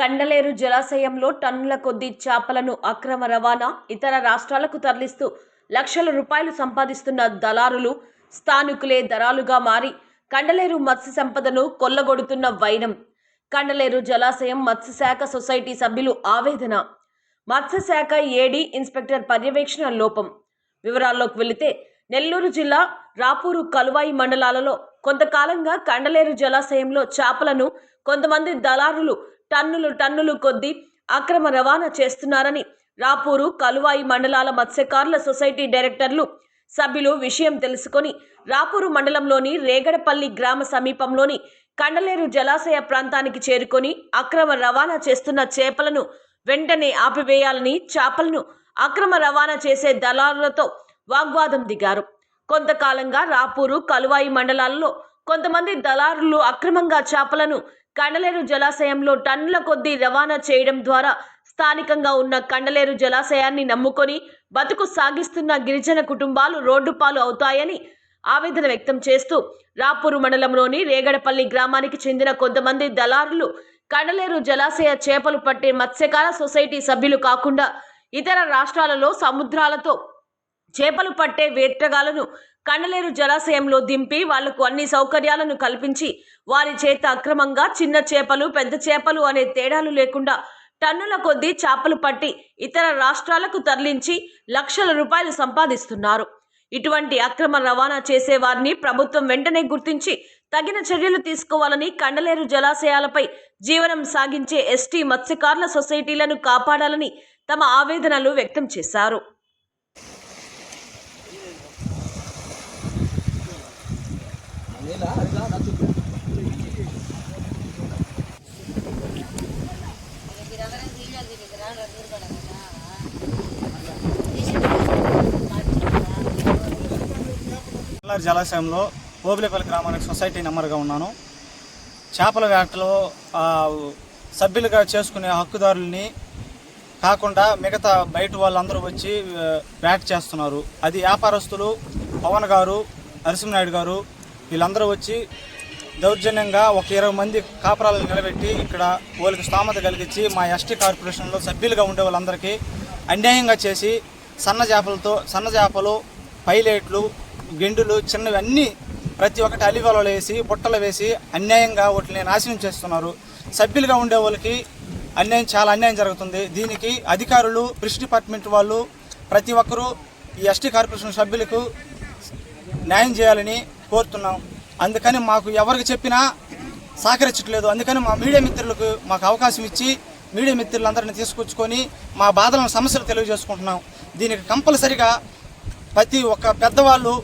కండలేరు జలాశయంలో టన్నుల కొద్దీ చేపలను అక్రమ రవాణా ఇతర రాష్ట్రాలకు తరలిస్తూ లక్షల రూపాయలు సంపాదిస్తున్న దళారులు స్థానికులే దళాలుగా మారి కండలేరు మత్స్య సంపదను కొల్లగొడుతున్న వైనం. కండలేరు జలాశయం మత్స్యశాఖ సొసైటీ సభ్యులు ఆవేదన. మత్స్యశాఖ ఏడీ ఇన్స్పెక్టర్ పర్యవేక్షణ లోపం. వివరాల్లోకి వెళితే నెల్లూరు జిల్లా రాపూరు కలువాయి మండలాలలో కొంతకాలంగా కండలేరు జలాశయంలో చేపలను కొంతమంది దళారులు టన్నులు టన్నులు కొద్దీ అక్రమ రవాణా చేస్తున్నారని రాపూరు కలువాయి మండలాల మత్స్యకారుల సొసైటీ డైరెక్టర్లు సభ్యులు విషయం తెలుసుకొని రాపూరు మండలంలోని రేగడపల్లి గ్రామ సమీపంలోని కండలేరు జలాశయ ప్రాంతానికి చేరుకొని అక్రమ రవాణా చేస్తున్న చేపలను వెంటనే ఆపివేయాలని చేపలను అక్రమ రవాణా చేసే దళారులతో వాగ్వాదం దిగారు. కొంతకాలంగా రాపూరు కలువాయి మండలాల్లో కొంతమంది దళారులు అక్రమంగా చేపలను కండలేరు జలాశయంలో టన్నుల కొద్దీ రవాణా చేయడం ద్వారా స్థానికంగా ఉన్న కండలేరు జలాశయాన్ని నమ్ముకొని బతుకు సాగిస్తున్న గిరిజన కుటుంబాలు రోడ్డుపాలు అవుతాయని ఆవేదన వ్యక్తం చేస్తూ రాపూరు మండలంలోని రేగడపల్లి గ్రామానికి చెందిన కొంతమంది దళారులు కండలేరు జలాశయ చేపలు పట్టే మత్స్యకార సొసైటీ సభ్యులు కాకుండా ఇతర రాష్ట్రాలలో సముద్రాలతో చేపలు పట్టే వేటగాళ్ళను కండలేరు జలాశయంలో దింపి వాళ్ళకు అన్ని సౌకర్యాలను కల్పించి వారి చేత అక్రమంగా చిన్న చేపలు పెద్ద చేపలు అనే తేడాలు లేకుండా టన్నుల కొద్దీ చేపలు పట్టి ఇతర రాష్ట్రాలకు తరలించి లక్షల రూపాయలు సంపాదిస్తున్నారు. ఇటువంటి అక్రమ రవాణా చేసే వారిని ప్రభుత్వం వెంటనే గుర్తించి తగిన చర్యలు తీసుకోవాలని కండలేరు జలాశయాలపై జీవనం సాగించే ఎస్టీ మత్స్యకారుల సొసైటీలను కాపాడాలని తమ ఆవేదనలు వ్యక్తం చేశారు. జలాశయంలో ఓబిలేపల్లి గ్రామానికి సొసైటీ నెంబర్గా ఉన్నాను. చేపల వేటలో సభ్యులుగా చేసుకునే హక్కుదారుల్ని కాకుండా మిగతా బయట వాళ్ళందరూ వచ్చి వేట చేస్తున్నారు. అది వ్యాపారస్తులు పవన్ గారు నరసింహనాయుడు గారు వీళ్ళందరూ వచ్చి దౌర్జన్యంగా ఒక ఇరవై మంది కాపురాలను నిలబెట్టి ఇక్కడ వాళ్ళకి స్థామత కలిగించి మా ఎస్టీ కార్పొరేషన్లో సభ్యులుగా ఉండే వాళ్ళందరికీ అన్యాయంగా చేసి సన్న చేపలతో సన్న చేపలు పైలైట్లు గెండులు చిన్నవి అన్నీ ప్రతి ఒక్కటి అలివలలో వేసి బుట్టలు వేసి అన్యాయంగా వాటిని నాశనం చేస్తున్నారు. సభ్యులుగా ఉండే వాళ్ళకి అన్యాయం చాలా అన్యాయం జరుగుతుంది. దీనికి అధికారులు ఫిష్ డిపార్ట్మెంట్ వాళ్ళు ప్రతి ఒక్కరూ ఈ ఎస్టీ కార్పొరేషన్ సభ్యులకు న్యాయం చేయాలని కోరుతున్నాం. అందుకని మాకు ఎవరికి చెప్పినా సహకరించట్లేదు. అందుకని మా మీడియా మిత్రులకు మాకు అవకాశం ఇచ్చి మీడియా మిత్రులందరిని తీసుకొచ్చుకొని మా బాధలను సమస్యలు తెలియజేసుకుంటున్నాం. దీనికి కంపల్సరిగా ప్రతి ఒక్క పెద్దవాళ్ళు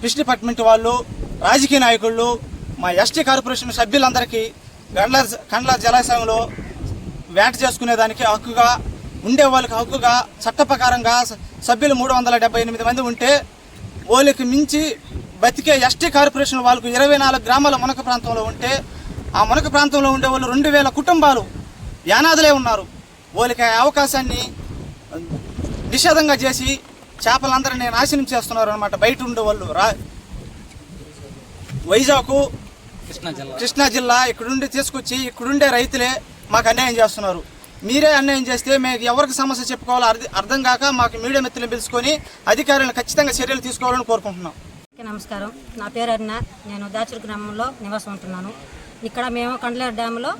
ఫిష్ డిపార్ట్మెంట్ వాళ్ళు రాజకీయ నాయకులు మా ఎస్టీ కార్పొరేషన్ సభ్యులందరికీ గండ్ల కండ్ల జలాశయంలో వేట చేసుకునేదానికి హక్కుగా ఉండే వాళ్ళకి హక్కుగా చట్ట ప్రకారంగా స- సభ్యులు మూడు వందల డెబ్బై ఎనిమిది మంది ఉంటే వాళ్ళకి మించి బతికే ఎస్టీ కార్పొరేషన్ వాళ్ళకు ఇరవై నాలుగు గ్రామాల మునక ప్రాంతంలో ఉంటే ఆ మునక ప్రాంతంలో ఉండే వాళ్ళు రెండు వేల కుటుంబాలు యానాదులే ఉన్నారు. వాళ్ళకి అవకాశాన్ని నిషేధంగా చేసి చేపలందరినీ నాశనం చేస్తున్నారు అనమాట బయట ఉండే వాళ్ళు. రా వైజాగ్ కృష్ణా జిల్లా. కృష్ణా జిల్లా ఇక్కడుండి తీసుకొచ్చి ఇక్కడుండే రైతులే మాకు అన్యాయం చేస్తున్నారు. మీరే అన్యాయం చేస్తే మేము ఎవరికి సమస్య చెప్పుకోవాలో అర్థం కాక మాకు మీడియా మిత్రులను పిలుచుకొని అధికారులను ఖచ్చితంగా చర్యలు తీసుకోవాలని కోరుకుంటున్నాం. నమస్కారం. నా పేరు అరుణ. నేను దాచురు గ్రామంలో నివాసం ఉంటున్నాను. ఇక్కడ మేము కండ్లేరు డ్యామ్లో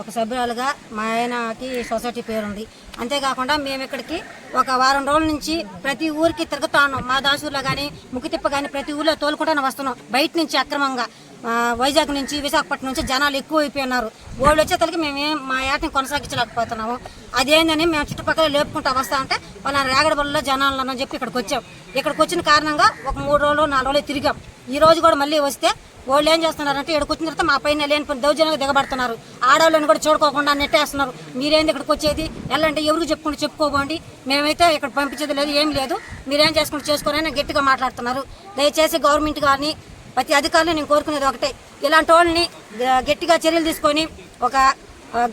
ఒక సభ్యురాలుగా మా ఆయనకి సొసైటీ పేరుంది. అంతేకాకుండా మేము ఇక్కడికి ఒక వారం రోజుల నుంచి ప్రతి ఊరికి తిరుగుతాను మా దాసూరులో కానీ ముక్కితిప్ప కానీ ప్రతి ఊర్లో తోలుకుంటానే వస్తున్నాం. బయట నుంచి అక్రమంగా. వైజాగ్ నుంచి విశాఖపట్నం నుంచి జనాలు ఎక్కువ అయిపోయినారు వాళ్ళు వచ్చేతలకి మేము మా ఏటని కొనసాగించలేకపోతున్నాము. అదేందని మేము చుట్టుపక్కల లేపుకుంటా వస్తా ఉంటే వాళ్ళ రేగడబల్లో జనాలు అని చెప్పి ఇక్కడికి వచ్చాం. ఇక్కడికి వచ్చిన కారణంగా ఒక మూడు రోజులు నాలుగు రోజులు తిరిగాం. ఈ రోజు కూడా మళ్ళీ వస్తే వాళ్ళు ఏం చేస్తున్నారంటే ఇక్కడికి వచ్చిన తర్వాత మా పైన లేని దౌర్జన్యంగా దిగబడుతున్నారు. ఆడవాళ్ళని కూడా చూడుకోకుండా నెట్టేస్తున్నారు. మీరేంది ఇక్కడికి వచ్చేది? వెళ్ళండి ఎవరికి చెప్పుకుంటూ చెప్పుకోబోండి. మేమైతే ఇక్కడ పంపించేది లేదు ఏం లేదు. మీరేం చేసుకుంటూ చేసుకోరని గట్టిగా మాట్లాడుతున్నారు. దయచేసి గవర్నమెంట్ కానీ ప్రతి అధికారులు నేను కోరుకునేది ఒకటే. ఇలాంటి వాళ్ళని గట్టిగా చర్యలు తీసుకొని ఒక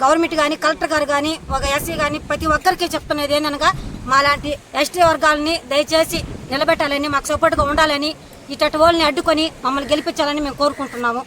గవర్నమెంట్ కానీ కలెక్టర్ గారు కానీ ఒక ఎస్సీ కానీ ప్రతి ఒక్కరికి చెప్తున్నది ఏంటనగా మాలాంటి ఎస్టీ వర్గాలని దయచేసి నిలబెట్టాలని మాకు సపోర్ట్గా ఉండాలని ఇటువంటి వాళ్ళని అడ్డుకొని మమ్మల్ని గెలిపించాలని మేము కోరుకుంటున్నాము.